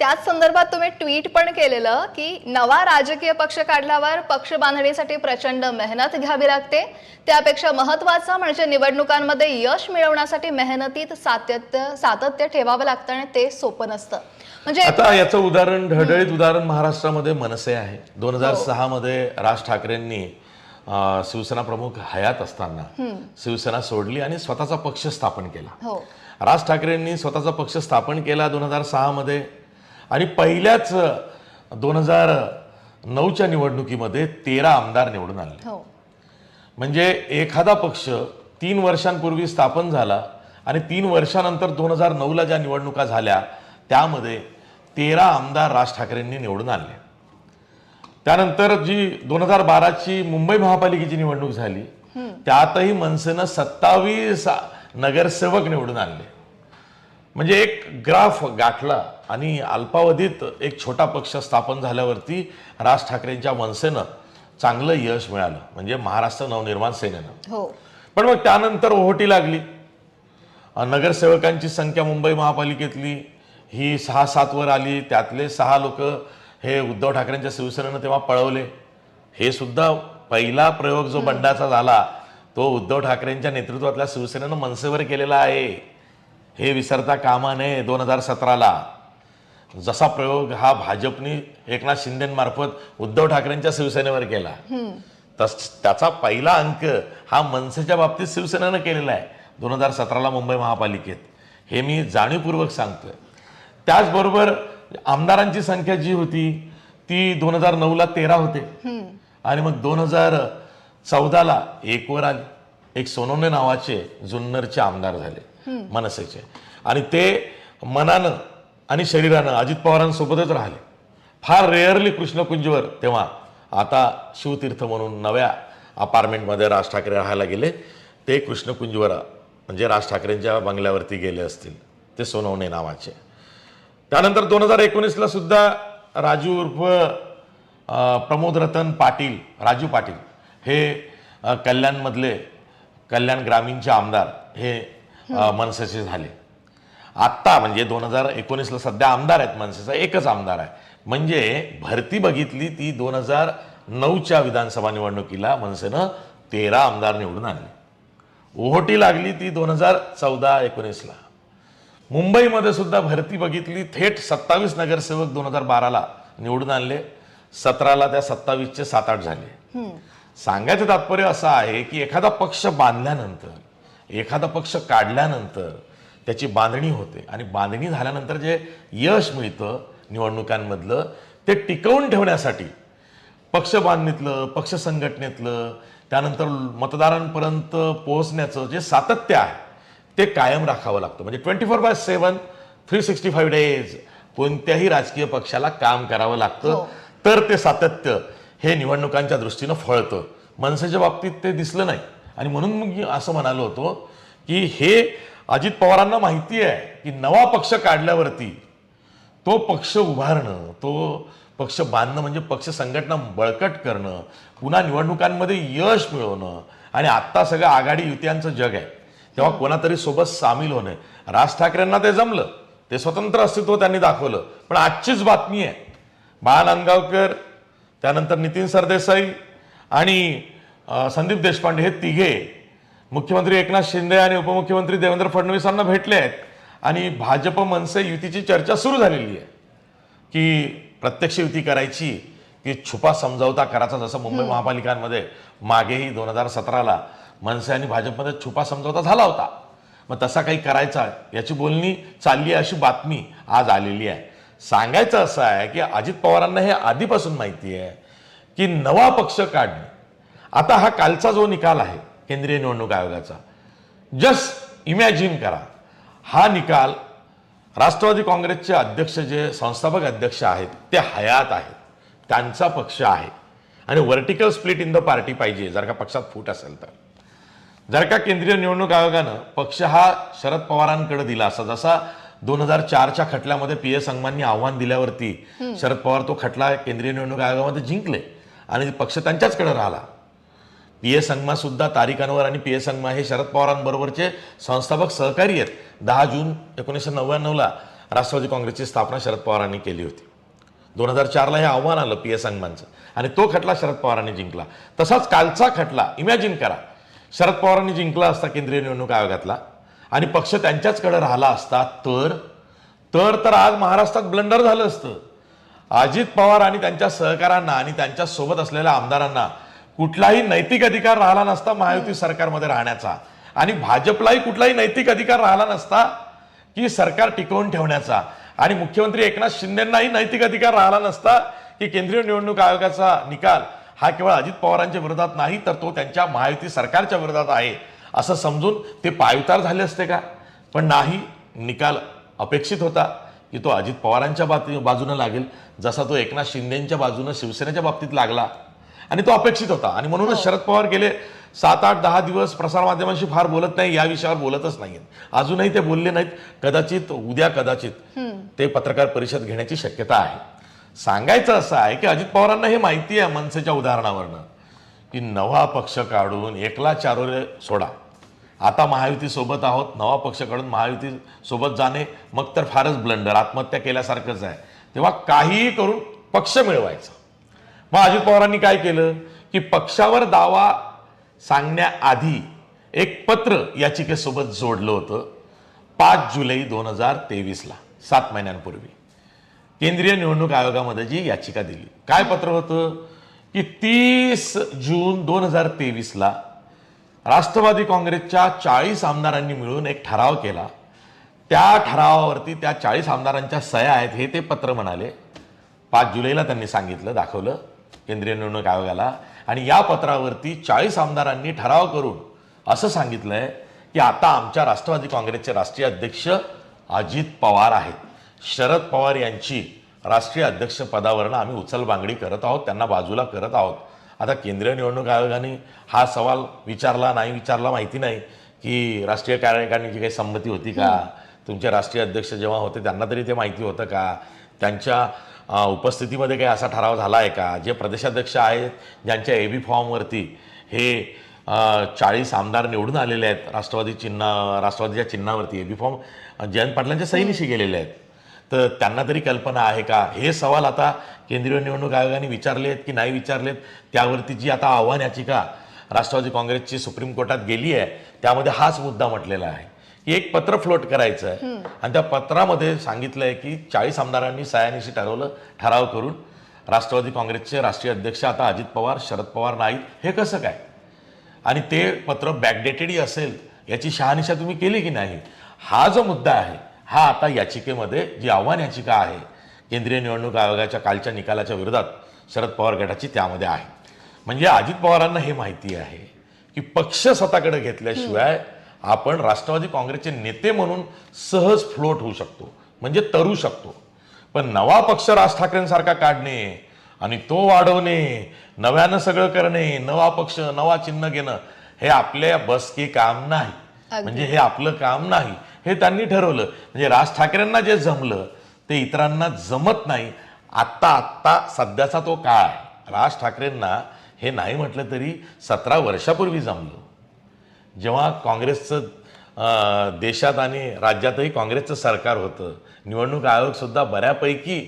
त्याच संदर्भात तुम्ही ट्विट पण केलेलं की नवा राजकीय पक्ष काढल्यावर पक्ष बांधणीसाठी प्रचंड मेहनत घ्यावी लागते. त्यापेक्षा महत्वाचं म्हणजे निवडणुकांमध्ये यश मिळवण्यासाठी मेहनतीत सातत्य सातत्य ठेवावं लागतं आणि ते सोपं नसतं. म्हणजे आता याचं उदाहरण ढळढळीत उदाहरण महाराष्ट्रामध्ये मनसे आहे. दोन हजार सहा मध्ये राज ठाकरेंनी शिवसेना प्रमुख हयात असताना शिवसेना सोडली आणि स्वतःचा पक्ष स्थापन केला. हो. राज ठाकरेंनी स्वतःचा पक्ष स्थापन केला दोन हजार सहामध्ये. आणि पहिल्याच दोन हजार नऊच्या निवडणुकीमध्ये तेरा आमदार निवडून आले. हो. म्हणजे एखादा पक्ष तीन वर्षांपूर्वी स्थापन झाला आणि तीन वर्षानंतर दोन हजार नऊला ज्या निवडणुका झाल्या त्यामध्ये तेरा आमदार राज ठाकरेंनी निवडून आणले. त्यानंतर जी दोन हजार बाराची मुंबई महापालिकेची निवडणूक झाली त्यातही मनसेनं सत्तावीस नगरसेवक निवडून आणले. म्हणजे एक ग्राफ गाठला आणि अल्पावधीत एक छोटा पक्ष स्थापन झाल्यावरती राज ठाकरेंच्या मनसेनं चांगलं यश मिळालं म्हणजे महाराष्ट्र नवनिर्माण सेनेनं. हो. पण मग त्यानंतर ओहोटी लागली. नगरसेवकांची संख्या मुंबई महापालिकेतली ही सहा सातवर आली त्यातले सहा लोक हे उद्धव ठाकरेंच्या शिवसेनेनं तेव्हा पळवले. हे सुद्धा पहिला प्रयोग जो बंडाचा झाला तो उद्धव ठाकरेंच्या नेतृत्वातल्या शिवसेनेनं मनसेवर केलेला आहे. हे विसरता कामा नये दोन हजार सतराला. जसा प्रयोग हा भाजपनी एकनाथ शिंदेमार्फत उद्धव ठाकरेंच्या शिवसेनेवर केला. तस त्याचा पहिला अंक हा मनसेच्या बाबतीत शिवसेनेनं केलेला आहे दोन हजार सतराला मुंबई महापालिकेत. हे मी जाणीवपूर्वक सांगतोय. त्याचबरोबर आमदारांची संख्या जी होती ती दोन हजार नऊला तेरा होते. आणि मग दोन हजार चौदाला एकवर आले. एक सोनवणे नावाचे जुन्नरचे आमदार झाले. मनसेचे. आणि ते मनानं आणि शरीरानं अजित पवारांसोबतच राहिले. फार रेअरली कृष्णकुंजवर तेव्हा आता शिवतीर्थ म्हणून नव्या अपार्टमेंटमध्ये राज ठाकरे राहायला गेले. ते कृष्णकुंजवर म्हणजे राज ठाकरेंच्या बंगल्यावरती गेले असतील. ते सोनवणे नावाचे. त्यानंतर दोन हजार एकोणीसला सुद्धा राजू उर्फ प्रमोद रतन पाटील राजू पाटील हे कल्याणमधले कल्याण ग्रामीणचे आमदार हे मनसेचे झाले. आत्ता म्हणजे दोन हजार एकोणीसला सध्या आमदार आहेत मनसेचा एकच आमदार आहे. म्हणजे भरती बघितली ती दोन हजार नऊच्या विधानसभा निवडणुकीला मनसेनं तेरा आमदार निवडून आणले. ओहोटी लागली ती दोन हजार चौदा एकोणीसला. मुंबईमध्ये सुद्धा भरती बघितली थेट सत्तावीस नगरसेवक दोन हजार बाराला निवडून आणले. सतराला त्या सत्तावीसचे सात आठ झाले. सांगायचं तात्पर्य असं आहे की एखादा पक्ष बांधल्यानंतर एखादा पक्ष काढल्यानंतर त्याची बांधणी होते. आणि बांधणी झाल्यानंतर जे यश मिळतं निवडणुकांमधलं ते टिकवून ठेवण्यासाठी पक्ष बांधणीतलं पक्ष संघटनेतलं त्यानंतर मतदारांपर्यंत पोहोचण्याचं जे सातत्य आहे ते कायम राखावं लागतं. म्हणजे twenty four by seven three sixty five days कोणत्याही राजकीय पक्षाला काम करावं लागतं. हो. तर ते सातत्य हे निवडणुकांच्या दृष्टीनं फळतं. मनसेच्या बाबतीत ते दिसलं नाही. आणि म्हणून मग मी असं म्हणालो होतो की हे अजित पवारांना माहिती आहे की नवा पक्ष काढल्यावरती तो पक्ष उभारणं तो पक्ष बांधणं म्हणजे पक्ष संघटना बळकट करणं पुन्हा निवडणुकांमध्ये यश मिळवणं आणि आत्ता सगळं आघाडी युत्यांचं जग आहे. तेव्हा कोणातरी सोबत सामील होणे राज ठाकरेंना ते जमलं. ते स्वतंत्र अस्तित्व त्यांनी दाखवलं. पण आजचीच बातमी आहे. बाळा नांदगावकर त्यानंतर नितीन सरदेसाई आणि संदीप देशपांडे हे तिघे. मुख्यमंत्री एकनाथ शिंदे आणि उपमुख्यमंत्री देवेंद्र फडणवीसांना भेटले आहेत. आणि भाजप मनसे युतीची चर्चा सुरू झालेली आहे. की प्रत्यक्ष युती करायची की छुपा समजावता करायचा जसं मुंबई महापालिकांमध्ये मागेही दोन हजार सतराला मनसे आणि भाजपमध्ये छुपा समजावता झाला होता. मग तसा काही करायचा याची बोलणी चालली आहे अशी बातमी आज आलेली आहे. सांगायचं असं आहे की अजित पवारांना हे आधीपासून माहिती आहे की नवा पक्ष काढणे आता हा कालचा जो निकाल आहे केंद्रीय निवडणूक आयोगाचा जस्ट इमॅजिन करा. हा निकाल राष्ट्रवादी काँग्रेसचे अध्यक्ष जे संस्थापक अध्यक्ष आहेत ते हयात आहेत. त्यांचा पक्ष आहे. आणि vertical split in the party पाहिजे जर का पक्षात फूट असेल तर. जर का केंद्रीय निवडणूक आयोगानं पक्ष हा शरद पवारांकडे दिला असा जसा दोन हजार चारच्या खटल्यामध्ये पी ए संगमांनी आव्हान दिल्यावरती शरद पवार तो खटला केंद्रीय निवडणूक आयोगामध्ये जिंकले आणि पक्ष त्यांच्याचकडे राहिला. पी ए संगमा सुद्धा तारिक अनवर आणि पी ए संगमा हे शरद पवारांबरोबरचे संस्थापक सहकारी आहेत. दहा जून एकोणीसशे नव्याण्णवला राष्ट्रवादी काँग्रेसची स्थापना शरद पवारांनी केली होती. दोन हजार चारला हे आव्हान आलं पी एस संगमांचं आणि तो खटला शरद पवारांनी जिंकला. तसाच कालचा खटला इमॅजिन करा. शरद पवारांनी जिंकला असता केंद्रीय निवडणूक आयोगातला आणि पक्ष त्यांच्याचकडे राहिला असता तर तर तर आज महाराष्ट्रात ब्लंडर झालं असतं. अजित पवार आणि त्यांच्या सहकाऱ्यांना आणि त्यांच्यासोबत असलेल्या आमदारांना कुठलाही नैतिक अधिकार राहिला नसता महायुती सरकारमध्ये राहण्याचा. आणि भाजपलाही कुठलाही नैतिक अधिकार राहिला नसता की सरकार टिकवून ठेवण्याचा. आणि मुख्यमंत्री एकनाथ शिंदेनाही नैतिक अधिकार राहिला नसता की केंद्रीय निवडणूक आयोगाचा निकाल हा केवळ अजित पवारांच्या विरोधात नाही तर तो त्यांच्या महायुती सरकारच्या विरोधात आहे असं समजून ते पायउतार झाले असते का? पण नाही निकाल अपेक्षित होता की तो अजित पवारांच्या बात बाजूनं लागेल. जसा तो एकनाथ शिंदेच्या बाजूनं शिवसेनेच्या बाबतीत लागला आणि तो अपेक्षित होता. आणि म्हणूनच शरद पवार गेले सात आठ दहा दिवस प्रसारमाध्यमांशी फार बोलत नाही या विषयावर बोलतच नाहीत अजूनही ते बोलले नाहीत. कदाचित उद्या कदाचित ते पत्रकार परिषद घेण्याची शक्यता आहे. सांगायचं असं आहे की अजित पवारांना हे माहिती आहे मनसेच्या उदाहरणावरनं की नवा पक्ष काढून एकला चारोरे सोडा. आता महायुती सोबत आहोत नवा पक्ष काढून महायुती सोबत जाणे मग तर फारच ब्लंडर आत्महत्या केल्यासारखंच आहे. तेव्हा काहीही करून पक्ष मिळवायचा. मग अजित पवारांनी काय केलं? की पक्षावर दावा सांगण्याआधी एक पत्र याचिकेसोबत जोडलं होतं पाच जुलै दोन हजार तेवीसला सात महिन्यांपूर्वी. केंद्रीय निवडणूक आयोगामध्ये जी याचिका दिली. काय पत्र होतं? की तीस जून दोन हजार तेवीसला राष्ट्रवादी काँग्रेसच्या चाळीस आमदारांनी मिळून एक ठराव केला. त्या ठरावावरती त्या चाळीस आमदारांच्या सह्या आहेत हे ते पत्र म्हणाले. पाच जुलैला त्यांनी सांगितलं दाखवलं. केंद्रीय निवडणूक आयोगाला. आणि या पत्रावरती चाळीस आमदारांनी ठराव करून असं सांगितलंय की आता आमच्या राष्ट्रवादी काँग्रेसचे राष्ट्रीय अध्यक्ष अजित पवार आहेत. शरद पवार यांची राष्ट्रीय अध्यक्ष पदावरनं आम्ही उचलबांगडी करत आहोत त्यांना बाजूला करत आहोत. आता केंद्रीय निवडणूक आयोगाने हा सवाल विचारला नाही विचारला माहिती नाही की राष्ट्रीय कार्यकारिणीची काही संमती होती का? तुमचे राष्ट्रीय अध्यक्ष जेव्हा होते त्यांना तरी ते माहिती होतं का? त्यांच्या उपस्थितीमध्ये काही असा ठराव झाला आहे का? जे प्रदेशाध्यक्ष आहेत ज्यांच्या ए बी फॉर्मवरती हे चाळीस आमदार निवडून आलेले आहेत राष्ट्रवादी चिन्ह राष्ट्रवादीच्या चिन्हावरती ए बी फॉर्म जयंत पाटलांच्या सैनिशी गेलेले आहेत. तर त्यांना तरी कल्पना आहे का? हे सवाल आता केंद्रीय निवडणूक आयोगाने विचारले आहेत की नाही विचारलेत? त्यावरती जी आता आव्हान याचिका राष्ट्रवादी काँग्रेसची सुप्रीम कोर्टात गेली आहे त्यामध्ये हाच मुद्दा म्हटलेला आहे. की एक पत्र फ्लोट करायचं आहे आणि त्या पत्रामध्ये सांगितलं आहे की चाळीस आमदारांनी सयानीशी ठरवलं ठराव करून राष्ट्रवादी काँग्रेसचे राष्ट्रीय अध्यक्ष आता अजित पवार शरद पवार नाहीत. हे कसं काय? आणि ते पत्र बॅकडेटेडही असेल याची शहानिशा तुम्ही केली की नाही? हा जो मुद्दा आहे हा आता याचिकेमध्ये जी आव्हान याचिका आहे केंद्रीय निवडणूक आयोगाच्या कालच्या निकालाच्या विरोधात शरद पवार गटाची त्यामध्ये आहे. म्हणजे अजित पवारांना हे माहिती आहे की पक्ष स्वतःकडे घेतल्याशिवाय आपण राष्ट्रवादी काँग्रेसचे नेते म्हणून सहज फ्लोट होऊ शकतो म्हणजे तरू शकतो. पण नवा पक्ष राज ठाकरेंसारखा काढणे आणि तो वाढवणे नव्यानं सगळं करणे नवा पक्ष नवा चिन्ह घेणं हे आपल्या बसके काम नाही. म्हणजे हे आपलं काम नाही. हे त्यांनी ठरवलं. म्हणजे राज ठाकरेंना जे जमलं ते इतरांना जमत नाही. आत्ता आत्ता सध्याचा तो काळ राज ठाकरेंना हे नाही म्हटलं तरी सतरा वर्षापूर्वी जमलं. जेव्हा काँग्रेसचं देशात आणि राज्यातही काँग्रेसचं सरकार होतं निवडणूक आयोग सुद्धा बऱ्यापैकी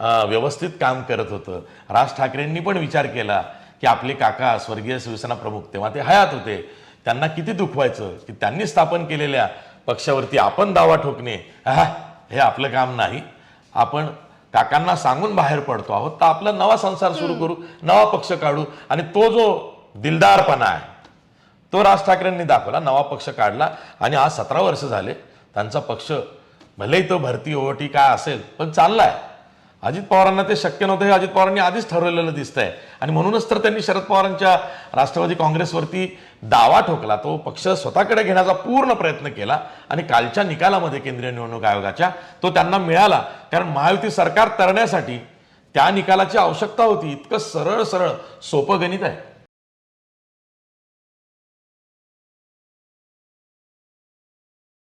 व्यवस्थित काम करत होतं. राज ठाकरेंनी पण विचार केला की आपले काका स्वर्गीय शिवसेना प्रमुख तेव्हा ते हयात होते. त्यांना किती दुखवायचं की त्यांनी स्थापन केलेल्या पक्षावरती आपण दावा ठोकणे हे आपलं काम नाही. आपण काकांना सांगून बाहेर पडतो आहोत तर आपला नवा संसार सुरू करू नवा पक्ष काढू. आणि तो जो दिलदारपणा आहे तो राज ठाकरेंनी दाखवला नवा पक्ष काढला आणि आज सतरा वर्ष झाले त्यांचा पक्ष भलेही तो भरती ओवटी काय असेल पण चाललाय. अजित पवारांना ते शक्य नव्हतं हे अजित पवारांनी आधीच ठरवलेलं दिसतंय. आणि म्हणूनच तर त्यांनी शरद पवारांच्या राष्ट्रवादी काँग्रेसवरती दावा ठोकला तो पक्ष स्वतःकडे घेण्याचा पूर्ण प्रयत्न केला आणि कालच्या निकालामध्ये केंद्रीय निवडणूक आयोगाच्या तो त्यांना मिळाला. कारण महायुती सरकार तरण्यासाठी त्या निकालाची आवश्यकता होती इतकं सरळ सरळ सोपं गणित आहे.